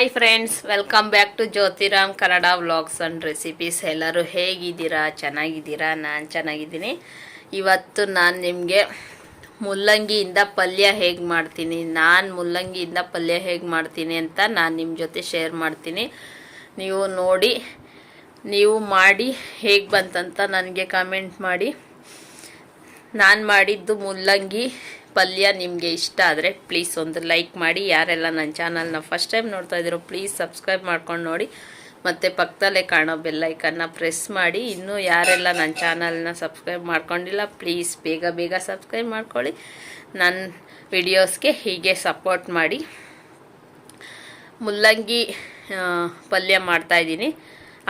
Hi friends welcome back to Jyotiram Kannada vlogs and recipes ಎಲ್ಲರೂ ಹೇಗಿದ್ದೀರಾ? ಚೆನ್ನಾಗಿದ್ದೀರಾ? ನಾನು ಚೆನ್ನಾಗಿದ್ದೀನಿ. ಇವತ್ತು ನಾನು ನಿಮಗೆ ಮುಲ್ಲಂಗಿಯಿಂದ ಪಲ್ಯ ಹೇಗೆ ಮಾಡ್ತೀನಿ, ನಾನು ಮುಲ್ಲಂಗಿಯಿಂದ ಪಲ್ಯ ಹೇಗೆ ಮಾಡ್ತೀನಿ ಅಂತ ನಾನು ನಿಮ್ಮ ಜೊತೆ ಶೇರ್ ಮಾಡ್ತೀನಿ. ನೀವು ನೋಡಿ, ನೀವು ಮಾಡಿ ಹೇಗೆ ಬಂತಂತ ನನಗೆ ಕಮೆಂಟ್ ಮಾಡಿ. ನಾನು ಮಾಡಿದ್ದು ಮುಲ್ಲಂಗಿ ಪಲ್ಯ ನಿಮಗೆ ಇಷ್ಟ ಆದರೆ ಪ್ಲೀಸ್ ಒಂದು ಲೈಕ್ ಮಾಡಿ. ಯಾರೆಲ್ಲ ನನ್ನ ಚಾನಲ್ನ ಫಸ್ಟ್ ಟೈಮ್ ನೋಡ್ತಾ ಇದ್ದೀರೋ ಪ್ಲೀಸ್ ಸಬ್ಸ್ಕ್ರೈಬ್ ಮಾಡ್ಕೊಂಡು ನೋಡಿ. ಮತ್ತು ಪಕ್ಕದಲ್ಲೇ ಕಾಣೋ ಬೆಲ್ಲೈಕನ್ನ ಪ್ರೆಸ್ ಮಾಡಿ. ಇನ್ನೂ ಯಾರೆಲ್ಲ ನನ್ನ ಚಾನಲ್ನ ಸಬ್ಸ್ಕ್ರೈಬ್ ಮಾಡ್ಕೊಂಡಿಲ್ಲ ಪ್ಲೀಸ್ ಬೇಗ ಬೇಗ ಸಬ್ಸ್ಕ್ರೈಬ್ ಮಾಡ್ಕೊಳ್ಳಿ. ನನ್ನ ವಿಡಿಯೋಸ್ಗೆ ಹೀಗೆ ಸಪೋರ್ಟ್ ಮಾಡಿ. ಮುಲ್ಲಂಗಿ ಪಲ್ಯ ಮಾಡ್ತಾಯಿದ್ದೀನಿ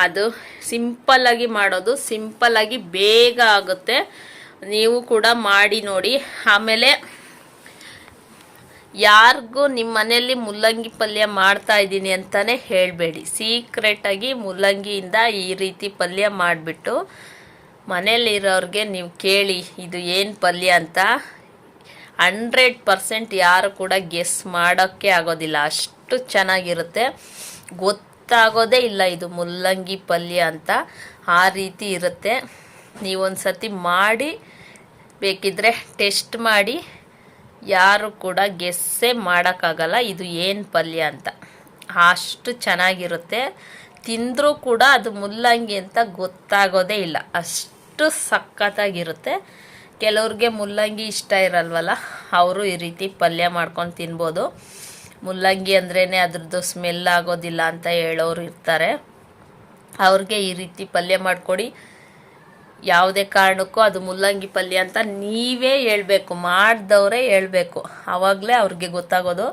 ಅದು ಸಿಂಪಲ್ಲಾಗಿ ಮಾಡೋದು ಸಿಂಪಲ್ಲಾಗಿ ಬೇಗ ಆಗುತ್ತೆ. ನೀವು ಕೂಡ ಮಾಡಿ ನೋಡಿ. ಆಮೇಲೆ ಯಾರಿಗೂ ನಿಮ್ಮ ಮನೆಯಲ್ಲಿ ಮುಲ್ಲಂಗಿ ಪಲ್ಯ ಮಾಡ್ತಾ ಇದ್ದೀನಿ ಅಂತಲೇ ಹೇಳಬೇಡಿ. ಸೀಕ್ರೆಟಾಗಿ ಮುಲ್ಲಂಗಿಯಿಂದ ಈ ರೀತಿ ಪಲ್ಯ ಮಾಡಿಬಿಟ್ಟು ಮನೇಲಿರೋರಿಗೆ ನೀವು ಕೇಳಿ, ಇದು ಏನು ಪಲ್ಯ ಅಂತ. ಹಂಡ್ರೆಡ್ ಪರ್ಸೆಂಟ್ ಯಾರು ಕೂಡ ಗೆಸ್ ಮಾಡೋಕ್ಕೆ ಆಗೋದಿಲ್ಲ. ಅಷ್ಟು ಚೆನ್ನಾಗಿರುತ್ತೆ. ಗೊತ್ತಾಗೋದೇ ಇಲ್ಲ ಇದು ಮುಲ್ಲಂಗಿ ಪಲ್ಯ ಅಂತ. ಆ ರೀತಿ ಇರುತ್ತೆ. ನೀವೊಂದು ಸತಿ ಮಾಡಿ, ಬೇಕಿದ್ರೆ ಟೆಸ್ಟ್ ಮಾಡಿ, ಯಾರು ಕೂಡ ಗೆಸ್ಸೇ ಮಾಡೋಕ್ಕಾಗಲ್ಲ, ಇದು ಏನು ಪಲ್ಯ ಅಂತ. ಅಷ್ಟು ಚೆನ್ನಾಗಿರುತ್ತೆ. ತಿಂದರೂ ಕೂಡ ಅದು ಮುಲ್ಲಂಗಿ ಅಂತ ಗೊತ್ತಾಗೋದೇ ಇಲ್ಲ. ಅಷ್ಟು ಸಖತ್ತಾಗಿರುತ್ತೆ. ಕೆಲವ್ರಿಗೆ ಮುಲ್ಲಂಗಿ ಇಷ್ಟ ಇರಲ್ವಲ್ಲ, ಅವರು ಈ ರೀತಿ ಪಲ್ಯ ಮಾಡ್ಕೊಂಡು ತಿನ್ಬೋದು. ಮುಲ್ಲಂಗಿ ಅಂದ್ರೇ ಅದ್ರದ್ದು ಸ್ಮೆಲ್ ಆಗೋದಿಲ್ಲ ಅಂತ ಹೇಳೋರು ಇರ್ತಾರೆ. ಅವ್ರಿಗೆ ಈ ರೀತಿ ಪಲ್ಯ ಮಾಡಿಕೊಡಿ. ಯಾವುದೇ ಕಾರಣಕ್ಕೂ ಅದು ಮುಲ್ಲಂಗಿ ಪಲ್ಯ ಅಂತ ನೀವೇ ಹೇಳಬೇಕು, ಮಾಡಿದವರೇ ಹೇಳಬೇಕು. ಆವಾಗಲೇ ಅವ್ರಿಗೆ ಗೊತ್ತಾಗೋದು,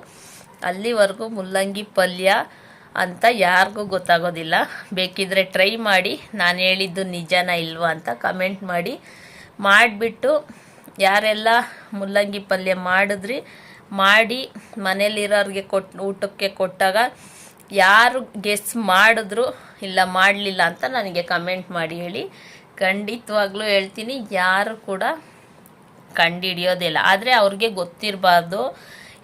ಅಲ್ಲಿವರೆಗೂ ಮುಲ್ಲಂಗಿ ಪಲ್ಯ ಅಂತ ಯಾರಿಗೂ ಗೊತ್ತಾಗೋದಿಲ್ಲ. ಬೇಕಿದ್ರೆ ಟ್ರೈ ಮಾಡಿ, ನಾನು ಹೇಳಿದ್ದು ನಿಜಾನ ಇಲ್ವಾ ಅಂತ ಕಮೆಂಟ್ ಮಾಡಿ. ಮಾಡಿಬಿಟ್ಟು, ಯಾರೆಲ್ಲ ಮುಲ್ಲಂಗಿ ಪಲ್ಯ ಮಾಡಿದ್ರಿ, ಮಾಡಿ ಮನೇಲಿರೋರಿಗೆ ಕೊಟ್ಟು ಊಟಕ್ಕೆ ಕೊಟ್ಟಾಗ ಯಾರು ಗೆಸ್ ಮಾಡಿದ್ರು, ಇಲ್ಲ ಮಾಡಲಿಲ್ಲ ಅಂತ ನನಗೆ ಕಮೆಂಟ್ ಮಾಡಿ ಹೇಳಿ. ಖಂಡಿತವಾಗ್ಲೂ ಹೇಳ್ತೀನಿ, ಯಾರು ಕೂಡ ಕಂಡುಹಿಡಿಯೋದಿಲ್ಲ ಆದರೆ ಅವ್ರಿಗೆ ಗೊತ್ತಿರಬಾರ್ದು,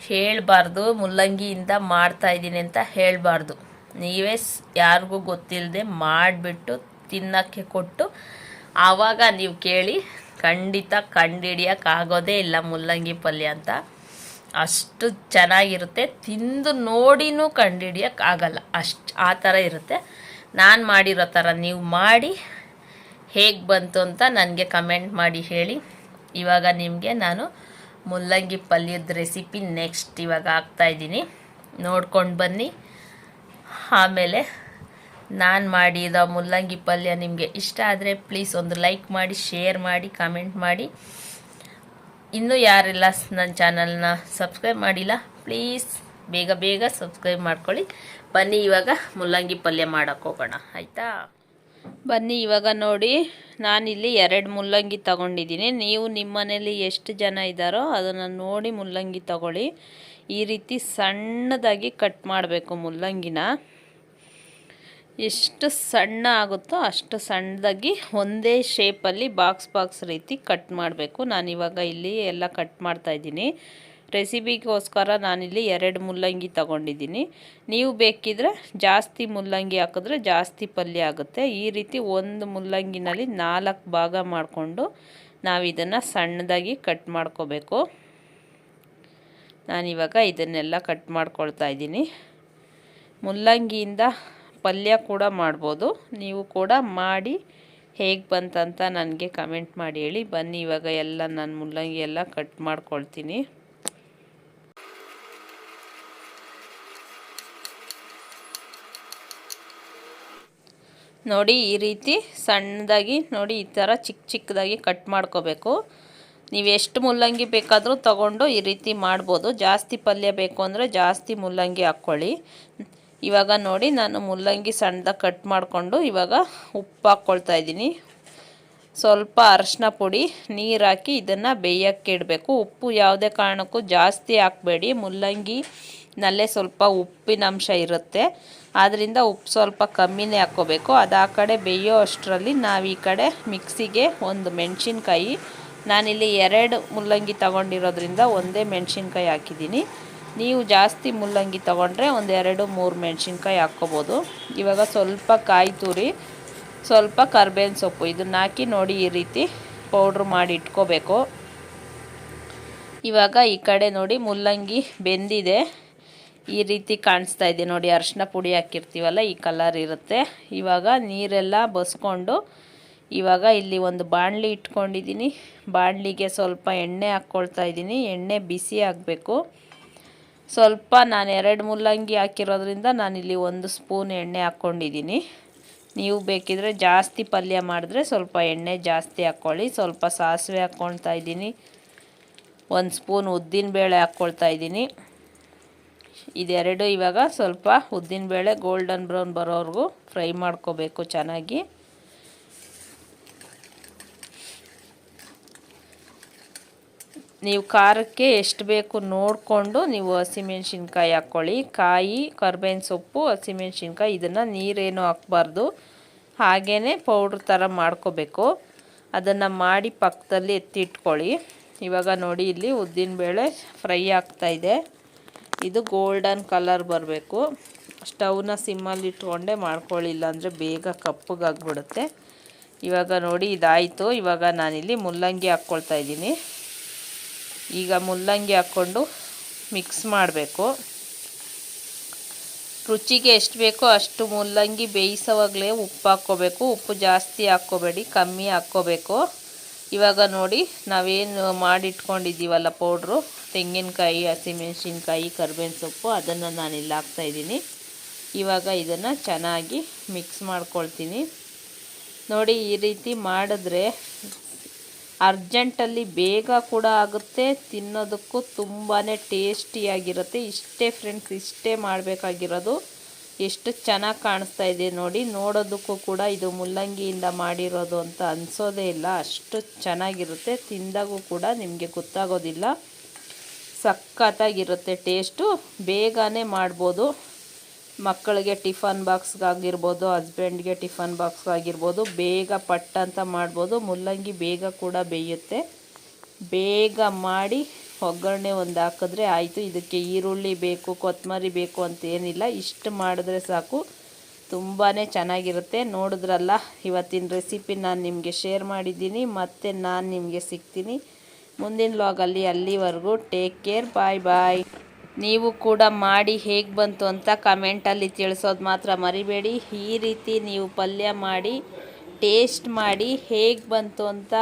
ಹೇಳಬಾರ್ದು, ಮುಲ್ಲಂಗಿಯಿಂದ ಮಾಡ್ತಾ ಇದ್ದೀನಿ ಅಂತ ಹೇಳಬಾರ್ದು. ನೀವೇ ಯಾರಿಗೂ ಗೊತ್ತಿಲ್ಲದೆ ಮಾಡಿಬಿಟ್ಟು, ತಿನ್ನೋಕ್ಕೆ ಕೊಟ್ಟು, ಆವಾಗ ನೀವು ಕೇಳಿ, ಖಂಡಿತ ಕಂಡುಹಿಡಿಯೋಕ್ಕಾಗೋದೇ ಇಲ್ಲ ಮುಲ್ಲಂಗಿ ಪಲ್ಯ ಅಂತ. ಅಷ್ಟು ಚೆನ್ನಾಗಿರುತ್ತೆ, ತಿಂದು ನೋಡಿನೂ ಕಂಡುಹಿಡಿಯೋಕ್ಕಾಗಲ್ಲ ಅಷ್ಟು ಆ ಥರ ಇರುತ್ತೆ. ನಾನು ಮಾಡಿರೋ ಥರ ನೀವು ಮಾಡಿ ಹೇಗೆ ಬಂತು ಅಂತ ನನಗೆ ಕಮೆಂಟ್ ಮಾಡಿ ಹೇಳಿ. ಇವಾಗ ನಿಮಗೆ ನಾನು ಮುಲ್ಲಂಗಿ ಪಲ್ಯದ ರೆಸಿಪಿ ನೆಕ್ಸ್ಟ್ ಇವಾಗ ಹಾಕ್ತಾಯಿದ್ದೀನಿ ನೋಡ್ಕೊಂಡು ಬನ್ನಿ. ಆಮೇಲೆ ನಾನು ಮಾಡಿದ ಮುಲ್ಲಂಗಿ ಪಲ್ಯ ನಿಮಗೆ ಇಷ್ಟ ಆದರೆ ಪ್ಲೀಸ್ ಒಂದು ಲೈಕ್ ಮಾಡಿ ಶೇರ್ ಮಾಡಿ ಕಮೆಂಟ್ ಮಾಡಿ. ಇನ್ನೂ ಯಾರೆಲ್ಲ ನನ್ನ ಚಾನಲ್ನ ಸಬ್ಸ್ಕ್ರೈಬ್ ಮಾಡಿಲ್ಲ ಪ್ಲೀಸ್ ಬೇಗ ಬೇಗ ಸಬ್ಸ್ಕ್ರೈಬ್ ಮಾಡ್ಕೊಳ್ಳಿ. ಬನ್ನಿ ಇವಾಗ ಮುಲ್ಲಂಗಿ ಪಲ್ಯ ಮಾಡೋಕ್ಕೋಗೋಣ ಆಯಿತಾ? ಬನ್ನಿ, ಇವಾಗ ನೋಡಿ. ನಾನಿಲ್ಲಿ ಎರಡು ಮುಲ್ಲಂಗಿ ತಗೊಂಡಿದ್ದೀನಿ. ನೀವು ನಿಮ್ಮ ಮನೇಲಿ ಎಷ್ಟು ಜನ ಇದ್ದಾರೋ ಅದನ್ನು ನೋಡಿ ಮುಲ್ಲಂಗಿ ತಗೊಳ್ಳಿ. ಈ ರೀತಿ ಸಣ್ಣದಾಗಿ ಕಟ್ ಮಾಡಬೇಕು ಮುಲ್ಲಂಗಿನ. ಎಷ್ಟು ಸಣ್ಣ ಆಗುತ್ತೋ ಅಷ್ಟು ಸಣ್ಣದಾಗಿ ಒಂದೇ ಶೇಪಲ್ಲಿ ಬಾಕ್ಸ್ ಬಾಕ್ಸ್ ರೀತಿ ಕಟ್ ಮಾಡಬೇಕು. ನಾನಿವಾಗ ಇಲ್ಲಿ ಎಲ್ಲ ಕಟ್ ಮಾಡ್ತಾ ಇದ್ದೀನಿ. ರೆಸಿಪಿಗೋಸ್ಕರ ನಾನಿಲ್ಲಿ ಎರಡು ಮುಲ್ಲಂಗಿ ತಗೊಂಡಿದ್ದೀನಿ. ನೀವು ಬೇಕಿದ್ರೆ ಜಾಸ್ತಿ ಮುಲ್ಲಂಗಿ ಹಾಕಿದ್ರೆ ಜಾಸ್ತಿ ಪಲ್ಯ ಆಗುತ್ತೆ. ಈ ರೀತಿ ಒಂದು ಮುಲ್ಲಂಗಿನಲ್ಲಿ ನಾಲ್ಕು ಭಾಗ ಮಾಡಿಕೊಂಡು ನಾವು ಇದನ್ನು ಸಣ್ಣದಾಗಿ ಕಟ್ ಮಾಡ್ಕೋಬೇಕು. ನಾನಿವಾಗ ಇದನ್ನೆಲ್ಲ ಕಟ್ ಮಾಡ್ಕೊಳ್ತಾ ಇದ್ದೀನಿ. ಮುಲ್ಲಂಗಿಯಿಂದ ಪಲ್ಯ ಕೂಡ ಮಾಡ್ಬೋದು. ನೀವು ಕೂಡ ಮಾಡಿ ಹೇಗೆ ಬಂತಂತ ನನಗೆ ಕಮೆಂಟ್ ಮಾಡಿ ಹೇಳಿ. ಬನ್ನಿ, ಇವಾಗ ಎಲ್ಲ ನಾನು ಮುಲ್ಲಂಗಿ ಎಲ್ಲ ಕಟ್ ಮಾಡ್ಕೊಳ್ತೀನಿ. ನೋಡಿ ಈ ರೀತಿ ಸಣ್ಣದಾಗಿ ನೋಡಿ ಈ ಥರ ಚಿಕ್ಕ ಚಿಕ್ಕದಾಗಿ ಕಟ್ ಮಾಡ್ಕೋಬೇಕು. ನೀವು ಎಷ್ಟು ಮುಲ್ಲಂಗಿ ಬೇಕಾದರೂ ತಗೊಂಡು ಈ ರೀತಿ ಮಾಡ್ಬೋದು. ಜಾಸ್ತಿ ಪಲ್ಯ ಬೇಕು ಅಂದರೆ ಜಾಸ್ತಿ ಮುಲ್ಲಂಗಿ ಹಾಕ್ಕೊಳ್ಳಿ. ಇವಾಗ ನೋಡಿ ನಾನು ಮುಲ್ಲಂಗಿ ಸಣ್ಣದಾಗಿ ಕಟ್ ಮಾಡಿಕೊಂಡು ಇವಾಗ ಉಪ್ಪು ಹಾಕ್ಕೊಳ್ತಾ ಇದ್ದೀನಿ. ಸ್ವಲ್ಪ ಅರಶಿನ ಪುಡಿ, ನೀರು ಹಾಕಿ ಇದನ್ನು ಬೇಯಕ್ಕೆ ಇಡಬೇಕು. ಉಪ್ಪು ಯಾವುದೇ ಕಾರಣಕ್ಕೂ ಜಾಸ್ತಿ ಹಾಕಬೇಡಿ. ಮುಲ್ಲಂಗಿ ಸ್ವಲ್ಪ ಉಪ್ಪಿನ ಅಂಶ ಇರುತ್ತೆ. ಆದ್ದರಿಂದ ಉಪ್ಪು ಸ್ವಲ್ಪ ಕಮ್ಮಿನೇ ಹಾಕ್ಕೋಬೇಕು. ಅದು ಆ ಕಡೆ ಬೇಯೋ ಅಷ್ಟರಲ್ಲಿ ನಾವು ಈ ಕಡೆ ಮಿಕ್ಸಿಗೆ ಒಂದು ಮೆಣಸಿನ್ಕಾಯಿ, ನಾನಿಲ್ಲಿ ಎರಡು ಮುಲ್ಲಂಗಿ ತಗೊಂಡಿರೋದ್ರಿಂದ ಒಂದೇ ಮೆಣಸಿನ್ಕಾಯಿ ಹಾಕಿದ್ದೀನಿ. ನೀವು ಜಾಸ್ತಿ ಮುಲ್ಲಂಗಿ ತೊಗೊಂಡ್ರೆ ಒಂದು ಎರಡು, ಮೂರು ಮೆಣಸಿನ್ಕಾಯಿ ಹಾಕ್ಕೋಬೋದು. ಇವಾಗ ಸ್ವಲ್ಪ ಕಾಯಿ ತುರಿ, ಸ್ವಲ್ಪ ಕರ್ಬೇವಿನ ಸೊಪ್ಪು, ಇದನ್ನ ಹಾಕಿ ನೋಡಿ ಈ ರೀತಿ ಪೌಡ್ರ್ ಮಾಡಿ ಇಟ್ಕೋಬೇಕು. ಇವಾಗ ಈ ಕಡೆ ನೋಡಿ ಮುಲ್ಲಂಗಿ ಬೆಂದಿದೆ. ಈ ರೀತಿ ಕಾಣಿಸ್ತಾ ಇದೆ ನೋಡಿ ಅರಿಶಿನ ಪುಡಿ ಹಾಕಿರ್ತೀವಲ್ಲ, ಈ ಕಲರ್ ಇರುತ್ತೆ. ಇವಾಗ ನೀರೆಲ್ಲ ಬಸ್ಕೊಂಡು ಇವಾಗ ಇಲ್ಲಿ ಒಂದು ಬಾಣಲಿ ಇಟ್ಕೊಂಡಿದ್ದೀನಿ. ಬಾಣಲಿಗೆ ಸ್ವಲ್ಪ ಎಣ್ಣೆ ಹಾಕ್ಕೊಳ್ತಾ ಇದ್ದೀನಿ. ಎಣ್ಣೆ ಬಿಸಿ ಆಗಬೇಕು ಸ್ವಲ್ಪ ನಾನು ಎರಡು ಮುಲ್ಲಂಗಿ ಹಾಕಿರೋದ್ರಿಂದ ನಾನಿಲ್ಲಿ ಒಂದು ಸ್ಪೂನ್ ಎಣ್ಣೆ ಹಾಕ್ಕೊಂಡಿದ್ದೀನಿ. ನೀವು ಬೇಕಿದ್ರೆ ಜಾಸ್ತಿ ಪಲ್ಯ ಮಾಡಿದ್ರೆ ಸ್ವಲ್ಪ ಎಣ್ಣೆ ಜಾಸ್ತಿ ಹಾಕ್ಕೊಳ್ಳಿ. ಸ್ವಲ್ಪ ಸಾಸಿವೆ ಹಾಕ್ಕೊಳ್ತಾ ಇದ್ದೀನಿ. ಒಂದು ಸ್ಪೂನ್ ಉದ್ದಿನಬೇಳೆ ಹಾಕ್ಕೊಳ್ತಾ ಇದ್ದೀನಿ. ಇದೆರಡು ಇವಾಗ ಸ್ವಲ್ಪ ಉದ್ದಿನಬೇಳೆ ಗೋಲ್ಡನ್ ಬ್ರೌನ್ ಬರೋವರೆಗೂ ಫ್ರೈ ಮಾಡ್ಕೋಬೇಕು ಚೆನ್ನಾಗಿ. ನೀವು ಖಾರಕ್ಕೆ ಎಷ್ಟು ಬೇಕು ನೋಡಿಕೊಂಡು ನೀವು ಹಸಿಮೆಣ್ಸಿನ್ಕಾಯಿ ಹಾಕ್ಕೊಳ್ಳಿ. ಕಾಯಿ, ಕರ್ಬೇವಿನ ಸೊಪ್ಪು, ಹಸಿಮೆಣ್ಸಿನ್ಕಾಯಿ, ಇದನ್ನು ನೀರೇನು ಹಾಕ್ಬಾರ್ದು. ಹಾಗೇ ಪೌಡ್ರ್ ಥರ ಮಾಡ್ಕೋಬೇಕು. ಅದನ್ನು ಮಾಡಿ ಪಕ್ಕದಲ್ಲಿ ಎತ್ತಿಟ್ಕೊಳ್ಳಿ. ಇವಾಗ ನೋಡಿ, ಇಲ್ಲಿ ಉದ್ದಿನಬೇಳೆ ಫ್ರೈ ಆಗ್ತಾಯಿದೆ ಇದು ಗೋಲ್ಡನ್ ಕಲರ್ ಬರಬೇಕು. ಸ್ಟವ್ನ ಸಿಮ್ಮಲ್ಲಿ ಇಟ್ಕೊಂಡೆ ಮಾಡ್ಕೊಳ್ಳಿಲ್ಲ ಅಂದರೆ ಬೇಗ ಕಪ್ಪಗಾಗ್ಬಿಡುತ್ತೆ. ಇವಾಗ ನೋಡಿ ಇದಾಯಿತು. ಇವಾಗ ನಾನಿಲ್ಲಿ ಮುಲ್ಲಂಗಿ ಹಾಕ್ಕೊಳ್ತಾ ಇದ್ದೀನಿ. ಈಗ ಮುಲ್ಲಂಗಿ ಹಾಕ್ಕೊಂಡು ಮಿಕ್ಸ್ ಮಾಡಬೇಕು. ರುಚಿಗೆ ಎಷ್ಟು ಬೇಕೋ ಅಷ್ಟು ಮುಲ್ಲಂಗಿ ಬೇಯಿಸೋವಾಗಲೇ ಉಪ್ಪು ಹಾಕ್ಕೋಬೇಕು. ಉಪ್ಪು ಜಾಸ್ತಿ ಹಾಕ್ಕೋಬೇಡಿ, ಕಮ್ಮಿ ಹಾಕ್ಕೋಬೇಕು. ಇವಾಗ ನೋಡಿ ನಾವೇನು ಮಾಡಿಟ್ಕೊಂಡಿದ್ದೀವಲ್ಲ ಪೌಡ್ರು ತೆಂಗಿನಕಾಯಿ, ಹಸಿಮೆಣಸಿನ್ಕಾಯಿ, ಕರ್ಬೇವಿನ ಸೊಪ್ಪು ಅದನ್ನು ನಾನು ಇಲ್ಲಿ ಹಾಕ್ತಾಯಿದ್ದೀನಿ ಇವಾಗ ಇದನ್ನು ಚೆನ್ನಾಗಿ ಮಿಕ್ಸ್ ಮಾಡ್ಕೊಳ್ತೀನಿ. ನೋಡಿ ಈ ರೀತಿ ಮಾಡಿದ್ರೆ ಅರ್ಜೆಂಟಲ್ಲಿ ಬೇಗ ಕೂಡ ಆಗುತ್ತೆ, ತಿನ್ನೋದಕ್ಕೂ ತುಂಬಾ ಟೇಸ್ಟಿಯಾಗಿರುತ್ತೆ. ಇಷ್ಟೇ ಫ್ರೆಂಡ್ಸ್ ಇಷ್ಟೇ ಮಾಡಬೇಕಾಗಿರೋದು. ಎಷ್ಟು ಚೆನ್ನಾಗಿ ಕಾಣಿಸ್ತಾ ಇದೆ ನೋಡಿ, ನೋಡೋದಕ್ಕೂ ಕೂಡ ಇದು ಮುಲ್ಲಂಗಿಯಿಂದ ಮಾಡಿರೋದು ಅಂತ ಅನಿಸೋದೇ ಇಲ್ಲ. ಅಷ್ಟು ಚೆನ್ನಾಗಿರುತ್ತೆ, ತಿಂದಾಗೂ ಕೂಡ ನಿಮಗೆ ಗೊತ್ತಾಗೋದಿಲ್ಲ. ಸಖತ್ತಾಗಿರುತ್ತೆ. ಟೇಸ್ಟು ಬೇಗನೆ ಮಾಡ್ಬೋದು. ಮಕ್ಕಳಿಗೆ ಟಿಫನ್ ಬಾಕ್ಸ್ಗಾಗಿರ್ಬೋದು, ಹಸ್ಬೆಂಡ್ಗೆ ಟಿಫನ್ ಬಾಕ್ಸ್ಗಾಗಿರ್ಬೋದು, ಬೇಗ ಪಟ್ ಅಂತ ಮಾಡ್ಬೋದು. ಮುಲ್ಲಂಗಿ ಬೇಗ ಕೂಡ ಬೇಯುತ್ತೆ. ಬೇಗ ಮಾಡಿ ಒಗ್ಗರಣೆ ಒಂದು ಹಾಕಿದ್ರೆ ಆಯಿತು. ಇದಕ್ಕೆ ಈರುಳ್ಳಿ ಬೇಕು ಕೊತ್ತಂಬರಿ ಬೇಕು ಅಂತ ಏನಿಲ್ಲ. ಇಷ್ಟು ಮಾಡಿದ್ರೆ ಸಾಕು. ತುಂಬಾ ಚೆನ್ನಾಗಿರುತ್ತೆ. ನೋಡಿದ್ರಲ್ಲ, ಇವತ್ತಿನ ರೆಸಿಪಿ ನಾನು ನಿಮಗೆ ಶೇರ್ ಮಾಡಿದ್ದೀನಿ. ಮತ್ತು ನಾನು ನಿಮಗೆ ಸಿಗ್ತೀನಿ. ಮುಂದಿನ ಲಾಗಲ್ಲಿ ಅಲ್ಲಿವರೆಗೂ ಟೇಕ್ ಕೇರ್ ಬಾಯ್ ಬಾಯ್ ನೀವು ಕೂಡ ಮಾಡಿ ಹೇಗೆ ಬಂತು ಅಂತ ಕಮೆಂಟಲ್ಲಿ ತಿಳಿಸೋದು ಮಾತ್ರ ಮರಿಬೇಡಿ. ಈ ರೀತಿ ನೀವು ಪಲ್ಯ ಮಾಡಿ ಟೇಸ್ಟ್ ಮಾಡಿ ಹೇಗೆ ಬಂತು ಅಂತ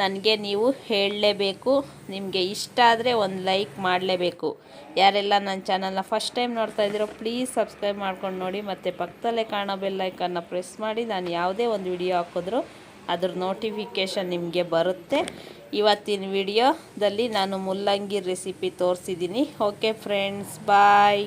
ನನಗೆ ನೀವು ಹೇಳಲೇಬೇಕು. ನಿಮಗೆ ಇಷ್ಟ ಆದರೆ ಒಂದು ಲೈಕ್ ಮಾಡಲೇಬೇಕು. ಯಾರೆಲ್ಲ ನನ್ನ ಚಾನಲ್ನ ಫಸ್ಟ್ ಟೈಮ್ ನೋಡ್ತಾ ಇದ್ದೀರೋ ಪ್ಲೀಸ್ ಸಬ್ಸ್ಕ್ರೈಬ್ ಮಾಡ್ಕೊಂಡು ನೋಡಿ. ಮತ್ತು ಪಕ್ಕದಲ್ಲೇ ಕಾಣೋ ಬೆಲ್ಲೈಕನ್ನ ಪ್ರೆಸ್ ಮಾಡಿ. ನಾನು ಯಾವುದೇ ಒಂದು ವಿಡಿಯೋ ಹಾಕಿದ್ರು ಅದ್ರ ನೋಟಿಫಿಕೇಶನ್ ನಿಮಗೆ ಬರುತ್ತೆ. ಇವತ್ತಿನ ವಿಡಿಯೋದಲ್ಲಿ ನಾನು ಮುಲ್ಲಂಗಿ ರೆಸಿಪಿ ತೋರಿಸಿದ್ದೀನಿ. Okay friends bye